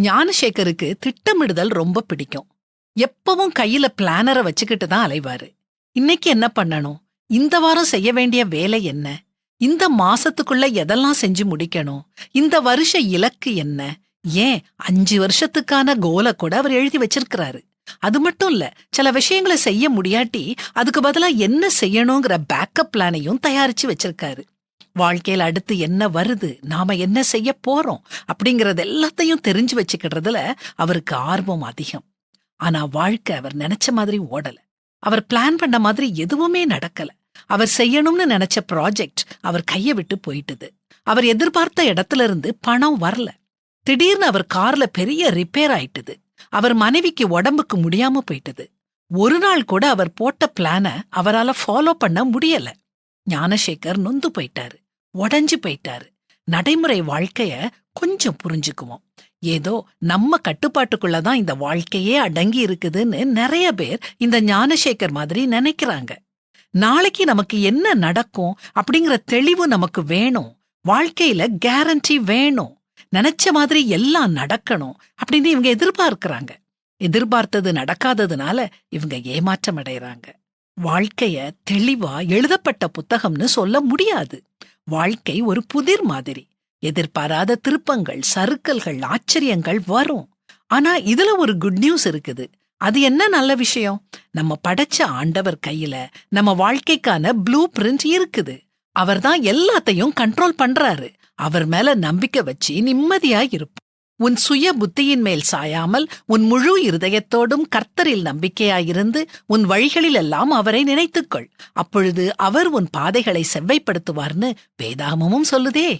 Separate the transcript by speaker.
Speaker 1: ஞானசேகருக்கு திட்டமிடுதல் ரொம்ப பிடிக்கும். எப்பவும் கையில பிளானரை வச்சுக்கிட்டு தான் அலைவாரு. இன்னைக்கு என்ன பண்ணணும்? இந்த வாரம் செய்ய வேண்டிய வேலை என்ன? இந்த மாசத்துக்குள்ள எதெல்லாம் செஞ்சு முடிக்கணும்? இந்த வருஷ இலக்கு என்ன? ஏன் அஞ்சு வருஷத்துக்கான கோலை கூட அவர் எழுதி வச்சிருக்கிறாரு. அது மட்டும் இல்ல சில விஷயங்களை செய்ய முடியாட்டி அதுக்கு பதிலா என்ன செய்யணுங்கிற பேக்கப் பிளானையும் தயாரிச்சு வச்சிருக்காரு. வாழ்க்கையில அடுத்து என்ன வருது நாம என்ன செய்ய போறோம் அப்படிங்கறது எல்லாத்தையும் தெரிஞ்சு வச்சுக்கிறதுல அவருக்கு ஆர்வம் அதிகம். ஆனா வாழ்க்கை அவர் நினைச்ச மாதிரி ஓடல. அவர் பிளான் பண்ண மாதிரி எதுவுமே நடக்கல. அவர் செய்யணும்னு நினைச்ச ப்ராஜெக்ட் அவர் கைய விட்டு போயிட்டுது. அவர் எதிர்பார்த்த இடத்துல இருந்து பணம் வரல. திடீர்னு அவர் கார்ல பெரிய ரிப்பேர் ஆயிட்டுது. அவர் மனைவிக்கு உடம்புக்கு முடியாம போயிட்டது. ஒரு நாள் கூட அவர் போட்ட பிளான அவரால ஃபாலோ பண்ண முடியல. ஞானசேகர் நொந்து போயிட்டாரு. உடைஞ்சு போயிட்டாரு. நடைமுறை வாழ்க்கைய கொஞ்சம் புரிஞ்சுக்குவோம். ஏதோ நம்ம கட்டுப்பாட்டுக்குள்ள தான் இந்த வாழ்க்கையே அடங்கி இருக்குதுன்னு நிறைய பேர் இந்த ஞானசேகர் மாதிரி நினைக்கிறாங்க. நாளைக்கு நமக்கு என்ன நடக்கும் அப்படிங்கிற தெளிவு நமக்கு வேணும். வாழ்க்கையில கேரண்டி வேணும். நினைச்ச மாதிரி எல்லாம் நடக்கணும் அப்படின்னு இவங்க எதிர்பார்க்கறாங்க. எதிர்பார்த்தது நடக்காததுனால இவங்க ஏமாற்றம் அடையறாங்க வாழ்க்கைய தெளிவா எழுதப்பட்ட புத்தகம்னு சொல்ல முடியாது. வாழ்க்கை ஒரு புதிர் மாதிரி. எதிர்பாராத திருப்பங்கள் சறுக்கல்கள் ஆச்சரியங்கள் வரும். ஆனா இதுல ஒரு குட் நியூஸ் இருக்குது. அது என்ன நல்ல விஷயம்? நம்ம படைச்ச ஆண்டவர் கையில நம்ம வாழ்க்கைக்கான ப்ளூ பிரிண்ட் இருக்குது. அவர்தான் எல்லாத்தையும் கண்ட்ரோல் பண்றாரு. அவர் மேல நம்பிக்கை வச்சு நிம்மதியா இருப்போம். உன் சுய புத்தியின் மேல் சாயாமல் உன் முழு இருதயத்தோடும் கர்த்தரில் நம்பிக்கையாயிருந்து உன் வழிகளிலெல்லாம் அவரை நினைத்துக்கொள். அப்பொழுது அவர் உன் பாதைகளை செவ்வைப்படுத்துவார்னு வேதாகமமும் சொல்லுதே.